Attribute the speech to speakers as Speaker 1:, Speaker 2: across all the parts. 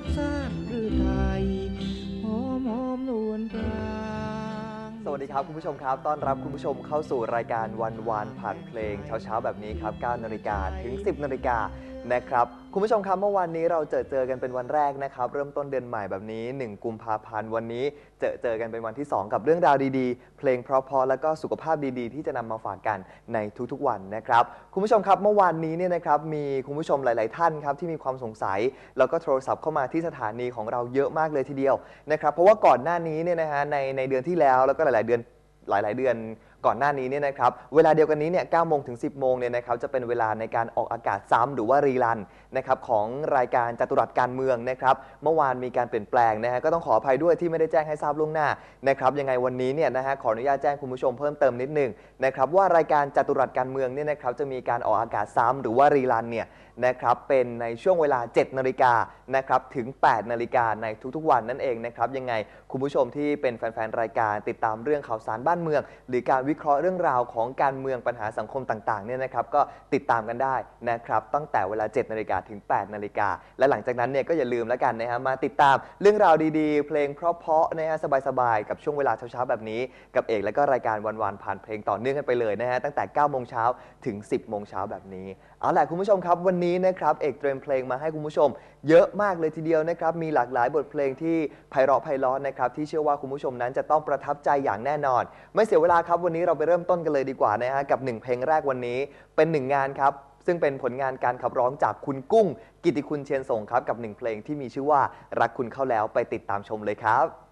Speaker 1: กซากหรือไทยหอมหอมนวลกลาง
Speaker 2: สวัสดีครับคุณผู้ชมครับ ต้อนรับคุณผู้ชมเข้าสู่รายการวันวานผ่านเพลงเช้าๆแบบนี้ครับ9นาฬิกาถึง 10นาฬิกานะครับ คุณผู้ชมครับเมื่อวานนี้เราเจอเจอกันเป็นวันแรกนะครับ เริ่มต้นเดือนใหม่แบบนี้ 1 กุมภาพันธ์วันนี้ เจอเจอกันเป็นวันที่ 2 กับเรื่องราวดีๆ เพลงเพราะๆแล้วก็สุขภาพดีๆ ที่จะนำมาฝากกันในทุกๆวันนะครับ คุณผู้ชมครับเมื่อวานนี้เนี่ยนะครับมีคุณผู้ชมหลาย ๆ ท่านครับที่มีความสงสัย แล้วก็โทรศัพท์เข้ามาที่สถานีของเราเยอะมากเลยทีเดียวนะครับเพราะว่าก่อนหน้านี้เนี่ยนะฮะในในเดือนที่แล้วแล้วก็หลาย ๆ เดือนหลาย ๆ เดือน ก่อนหน้านี้เนี่ยนะครับเวลาเดียวกันนี้เนี่ย9โมงถึง 10 โมงเนี่ยนะครับจะเป็นเวลาในการออกอากาศซ้ำหรือว่ารีรันนะครับของรายการจตุรัสการเมืองนะครับเมื่อวานมีการเปลี่ยนแปลงนะฮะก็ต้องขออภัยด้วยที่ไม่ได้แจ้งให้ทราบล่วงหน้านะครับยังไงวันนี้เนี่ยนะฮะขออนุญาตแจ้งคุณผู้ชมเพิ่มเติมนิดหนึงนะครับว่ารายการจตุรัสการเมืองเนี่ยนะครับจะมีการออกอากาศซ้ำหรือว่ารีรันเนี่ย นะครับเป็นในช่วงเวลา 7 นาฬิกานะครับถึง 8 นาฬิกาในทุกๆ วันนั่นเองนะครับยังไงคุณผู้ชมที่เป็นแฟน ๆ รายการติดตามเรื่องข่าวสารบ้านเมือง หรือการวิเคราะห์เรื่องราวของการเมืองปัญหาสังคมต่างๆเนี่ยนะครับก็ติดตามกันได้นะครับตั้งแต่เวลา 7นาฬิกาถึง 8นาฬิกาและหลังจากนั้นเนี่ยก็อย่าลืมแล้วกันนะฮะมาติดตามเรื่องราวดีๆ เพลงเพราะๆนะฮะสบายๆกับช่วงเวลาเช้าๆแบบนี้กับเอกและก็รายการวันๆผ่านเพลงต่อเนื่องกันไปเลยนะฮะตั้งแต่9โมงเช้าถึง 10โมงเช้าแบบนี้เอาล่ะคุณผู้ชมครับวันนี้นะครับเอกเตรียมเพลงมาให้คุณผู้ชม เยอะมากเลยทีเดียวนะครับมีหลากหลายบทเพลงที่ไพเราะไพเราะนะครับที่เชื่อว่าคุณผู้ชมนั้นจะต้องประทับใจอย่างแน่นอน ไม่เสียเวลาครับวันนี้เราไปเริ่มต้นกันเลยดีกว่านะฮะกับหนึ่งเพลงแรกวันนี้เป็นหนึ่งงานครับ ซึ่งเป็นผลงานการขับร้องจากคุณกุ้ง กิติคุณเชียนส่งครับกับหนึ่งเพลงที่มีชื่อว่ารักคุณเข้าแล้วไปติดตามชมเลยครับ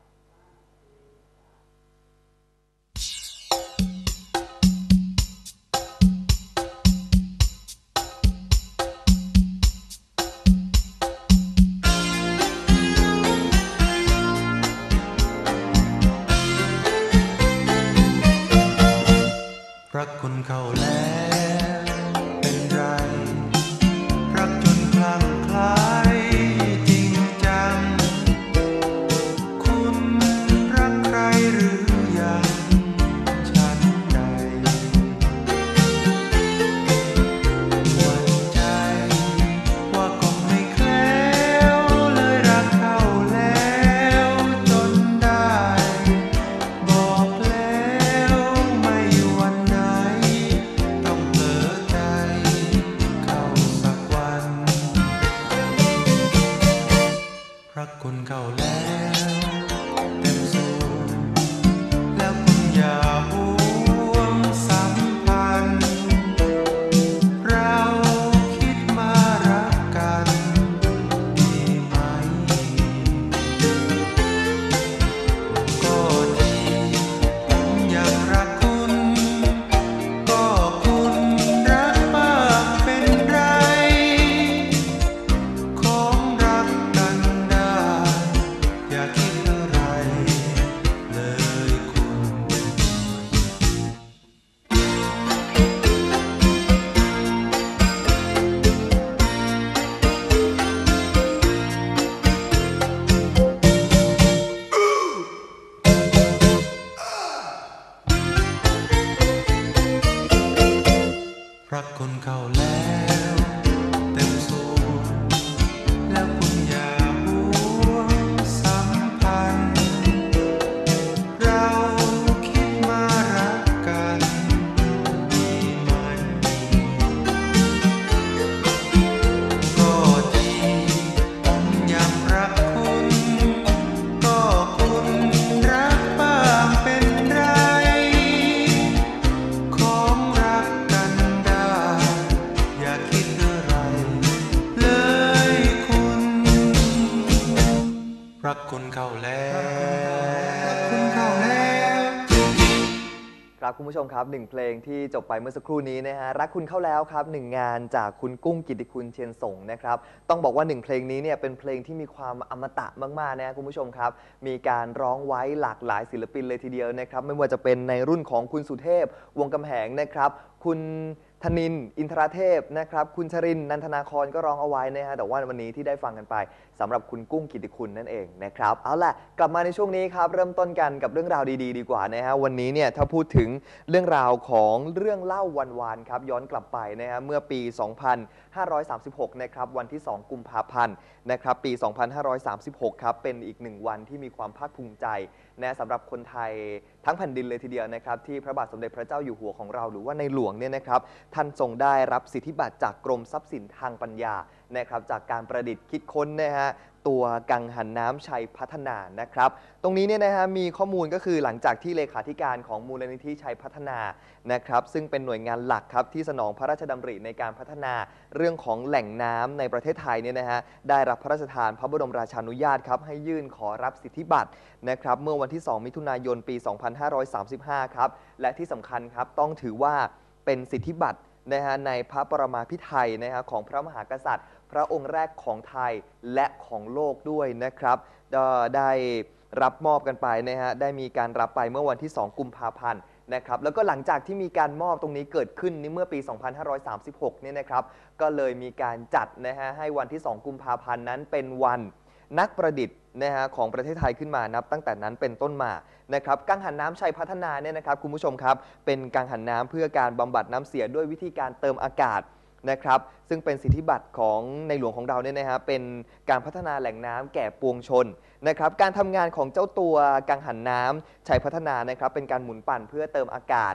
Speaker 3: รักคุณเข้า รักคุณเข้าแล้วคุณเข้าแล้วครับคุณ
Speaker 2: ผู้ชมครับหนึ่งเพลงที่จบไปเมื่อสักครู่นี้นะฮะรักคุณเข้าแล้วครับหนึ่งงานจากคุณกุ้งกิติคุณเชียนส่งนะครับต้องบอกว่าหนึ่งเพลงนี้เนี่ยเป็นเพลงที่มีความอมตะมากๆนะคุณผู้ชมครับมีการร้องไว้หลากหลายศิลปินเลยทีเดียวนะครับไม่ว่าจะเป็นในรุ่นของคุณสุเทพ วงกำแหงนะครับ คุณ ธนิน อินทราเทพนะครับ คุณชริน นันทนาครก็ร้องเอาไว้นะฮะ แต่ว่าวันนี้ที่ได้ฟังกันไปสำหรับคุณกุ้งกิติคุณนั่นเองนะครับ เอาล่ะ กลับมาในช่วงนี้ครับ เริ่มต้นกันกับเรื่องราวดี ๆ ดีกว่านะฮะ วันนี้เนี่ยถ้าพูดถึงเรื่องราวของเรื่องเล่าวันวานๆครับย้อนกลับไปนะฮะเมื่อปี 2536 นะครับวันที่ 2 กุมภาพันธ์นะครับปี 2536 ครับเป็นอีกหนึ่งวันที่มีความภาคภูมิใจนะสำหรับคนไทยทั้งแผ่นดินเลยทีเดียวนะครับที่พระบาทสมเด็จพระเจ้าอยู่หัวของเราหรือว่าในหลวงเนี่ยนะครับท่านทรงได้รับสิทธิบัตรจากกรมทรัพย์สินทางปัญญานะครับจากการประดิษฐ์คิดค้นนะฮะตัวกังหันน้ำชัยพัฒนานะครับ ตรงนี้เนี่ยนะฮะมีข้อมูลก็คือหลังจากที่เลขาธิการของมูลนิธิชัยพัฒนานะครับ ซึ่งเป็นหน่วยงานหลักครับที่สนองพระราชดำริในการพัฒนาเรื่องของแหล่งน้ำในประเทศไทยเนี่ยนะฮะได้รับพระราชทานพระบรมราชานุญาตครับให้ยื่นขอรับสิทธิบัตรนะครับ เมื่อวันที่ 2 มิถุนายนปี 2535 ครับ และที่สำคัญครับต้องถือว่า เป็นสิทธิบัตรนะฮะในพระปรมาภิไธยนะฮะของพระมหากษัตริย์ พระองค์แรกของไทยและของโลกด้วยนะครับได้รับมอบกันไปนะฮะได้มีการรับไปเมื่อวันที่ 2 กุมภาพันธ์นะครับแล้วก็หลังจากที่มีการมอบตรงนี้เกิดขึ้นนี่เมื่อปี 2536 เนี่ยนะครับ ก็เลยมีการจัดนะฮะให้วันที่ 2 กุมภาพันธ์นั้นเป็นวันนักประดิษฐ์ นะฮะของประเทศไทยขึ้นมานับ ตั้งแต่นั้นเป็นต้นมานะครับกังหันน้ำชัยพัฒนาเนี่ยนะครับคุณผู้ชมครับ เป็นกังหันน้ำเพื่อการบำบัดน้ำเสียด้วยวิธีการเติมอากาศนะครับซึ่งเป็นสิทธิบัตรของในหลวงของเราเนี่ยนะฮะเป็นการพัฒนาแหล่งน้ำแก่ปวงชนนะครับการทำงานของเจ้าตัวกังหันน้ำชัยพัฒนานะครับเป็นการหมุนปั่นเพื่อเติมอากาศ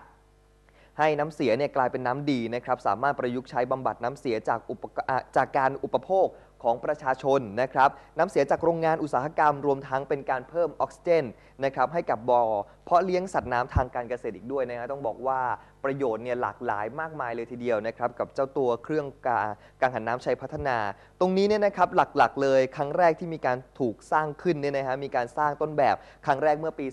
Speaker 2: ให้น้ำเสียเนี่ยกลายเป็นน้ำดีนะครับสามารถประยุกต์ใช้บำบัดน้ำเสียจากอุปกอะจากการอุปโภค ของประชาชนนะครับน้ำเสียจากโรงงานอุตสาหกรรม รวมทั้งเป็นการเพิ่มออกซิเจนนะครับให้กับบ่อเพาะเลี้ยงสัตว์น้ำทางการเกษตรอีกด้วยนะฮะต้องบอกว่าประโยชน์เนี่ยหลากหลายมากมายเลยทีเดียวนะครับกับเจ้าตัวเครื่องกากังหันน้ำชัยพัฒนา ตรงนี้เนี่ยนะครับหลักๆเลย ครั้งแรกที่มีการถูกสร้างขึ้นเนี่ยนะฮะมีการสร้างต้นแบบครั้งแรกเมื่อปี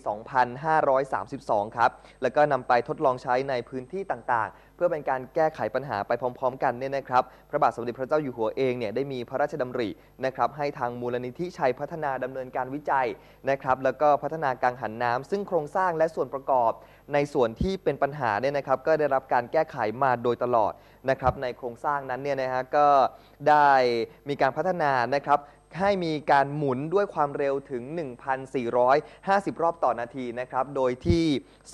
Speaker 2: 2532 ครับแล้วก็นำไปทดลองใช้ในพื้นที่ต่างๆ พื่อเป็นการแก้ไขปัญหาไปพร้อม ๆ กันเนี่ยนะครับ พระบาทสมเด็จพระเจ้าอยู่หัวเองเนี่ยได้มีพระราชดำรินะครับให้ทางมูลนิธิชัยพัฒนาดำเนินการวิจัยนะครับแล้วก็พัฒนากังหันน้ำซึ่งโครงสร้างและส่วนประกอบ ในส่วนที่เป็นปัญหาเนี่ยนะครับก็ได้รับการแก้ไขมาโดยตลอดนะครับในโครงสร้างนั้นเนี่ยนะฮะก็ได้มีการพัฒนานะครับ ให้มีการหมุนด้วยความเร็วถึง 1,450 รอบต่อนาทีนะครับ โดยที่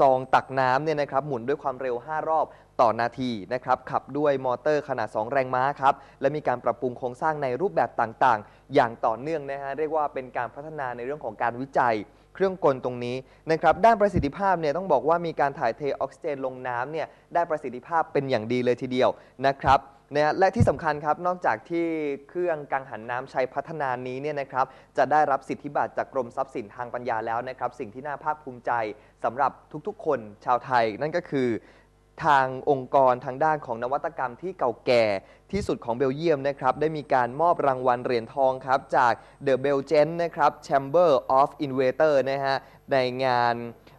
Speaker 2: ซองตักน้ำเนี่ยนะครับหมุนด้วยความเร็ว 5 รอบต่อนาทีนะครับขับด้วยมอเตอร์ขนาด 2 แรงม้าครับ และมีการปรับปรุงโครงสร้างในรูปแบบต่างๆ อย่างต่อเนื่องนะฮะเรียกว่าเป็นการพัฒนาในเรื่องของการวิจัยเครื่องกลตรงนี้นะครับด้านประสิทธิภาพเนี่ยต้องบอกว่ามีการถ่ายเทออกซิเจนลงน้ำเนี่ยได้ประสิทธิภาพเป็นอย่างดีเลยทีเดียวนะครับ นะและที่สำคัญครับนอกจากที่เครื่องกังหันน้ำชัยพัฒนานี้เนี่ยนะครับจะได้รับสิทธิบัตรจากกรมทรัพย์สินทางปัญญาแล้วนะครับ สิ่งที่น่าภาคภูมิใจสำหรับทุกๆ คนชาวไทย นั่นก็คือทางองค์กรทางด้านของนวัตกรรมที่เก่าแก่ที่สุดของเบลเยียมนะครับ ได้มีการมอบรางวัลเหรียญทองครับ จาก The Belgian นะครับ Chamber of Innovator นะฮะในงาน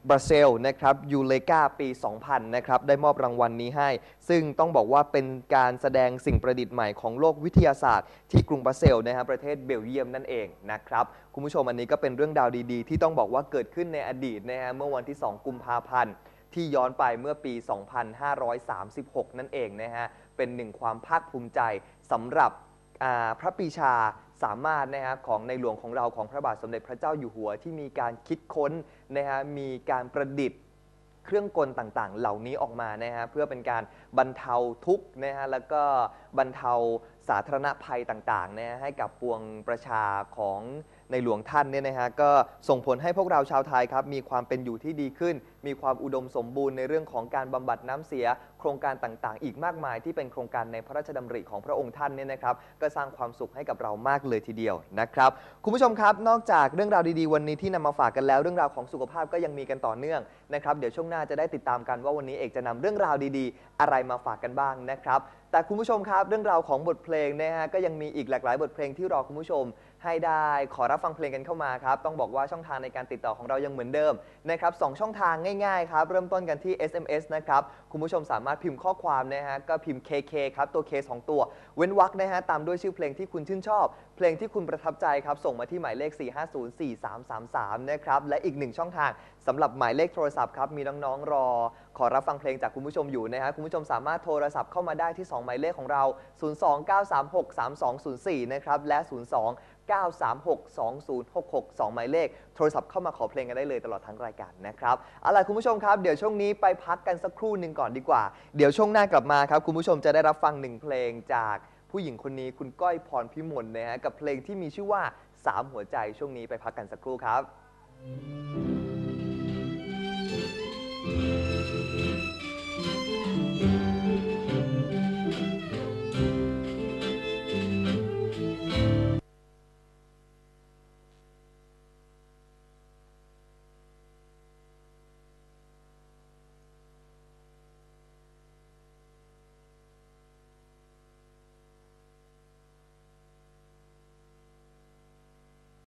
Speaker 2: บราเซลนะครับยูเลกาปี 2000 นะครับได้มอบรางวัลนนี้ให้ ซึ่งต้องบอกว่าเป็นการแสดงสิ่งประดิษฐ์ใหม่ของโลกวิทยาศาสตร์ ที่กรุงบราเซลนะฮะประเทศเบลเยียมนั่นเองนะครับคุณผู้ชมอันนี้ก็เป็นเรื่องราวดีๆ ที่ต้องบอกว่าเกิดขึ้นในอดีตนะฮะเมื่อวันที่ 2 กุมภาพันธ์ที่ย้อนไปเมื่อปี 2536 นั่นเองนะฮะเป็นหนึ่งความภาคภูมิใจสำหรับพระปีชา สามารถนะฮะของในหลวงของเราของพระบาทสมเด็จพระเจ้าอยู่หัว ที่มีการคิดค้นนะฮะมีการประดิษฐ์เครื่องกลต่างๆ เหล่านี้ออกมานะฮะเพื่อเป็นการบรรเทาทุกข์นะฮะแล้วก็บรรเทาสาธารณภัยต่างๆนะฮะให้กับปวงประชาของ ในหลวงท่านเนี่ยนะฮะก็ส่งผลให้พวกเราชาวไทยครับมีความเป็นอยู่ที่ดีขึ้น มีความอุดมสมบูรณ์ในเรื่องของการบำบัดน้ำเสีย โครงการต่างๆ อีกมากมายที่เป็นโครงการในพระราชดำริของพระองค์ท่านเนี่ยนะครับก็สร้างความสุขให้กับเรามากเลยทีเดียวนะครับคุณผู้ชมครับ นอกจากเรื่องราวดีๆ วันนี้ที่นำมาฝากกันแล้วเรื่องราวของสุขภาพก็ยังมีกันต่อเนื่องนะครับเดี๋ยวช่วงหน้าจะได้ติดตามกันว่าวันนี้เอกจะนำเรื่องราวดีๆ อะไรมาฝากกันบ้างนะครับ แต่คุณผู้ชมครับ เรื่องราวของบทเพลงนะฮะก็ยังมีอีกหลากหลายบทเพลงที่รอคุณผู้ชม ให้ได้ขอรับฟังเพลงกันเข้ามาครับ ต้องบอกว่าช่องทางในการติดต่อของเรายังเหมือนเดิมนะครับสองช่องทางง่ายๆครับ เริ่มต้นกันที่ SMS นะครับ คุณผู้ชมสามารถพิมพ์ข้อความนะฮะก็พิมพ์ KK ครับตัว K สองตัว เว้นวรรคนะฮะตามด้วยชื่อเพลงที่คุณชื่นชอบ เพลงที่คุณประทับใจครับส่งมาที่หมายเลข 4504333 นะครับและอีกหนึ่งช่องทางสำหรับหมายเลขโทรศัพท์ครับมีน้องๆรอ ขอรับฟังเพลงจากคุณผู้ชมอยู่นะฮะคุณผู้ชมสามารถโทรศัพท์เข้ามาได้ที่2หมายเลขของเรา 029363204 นะครับ และ 02 9362066 2 หมายเลข โทรศัพท์เข้ามาขอเพลงกันได้เลยตลอดทั้งรายการนะครับเอาล่ะคุณผู้ชมครับ เดี๋ยวช่วงนี้ไปพักกันสักครู่หนึ่งก่อนดีกว่า เดี๋ยวช่วงหน้ากลับมาครับ คุณผู้ชมจะได้รับฟังหนึ่งเพลงจากผู้หญิงคนนี้คุณก้อยพรพิมลนะฮะกับเพลงที่มีชื่อว่า 3 หัวใจช่วงนี้ไปพักกันสักครู่ครับ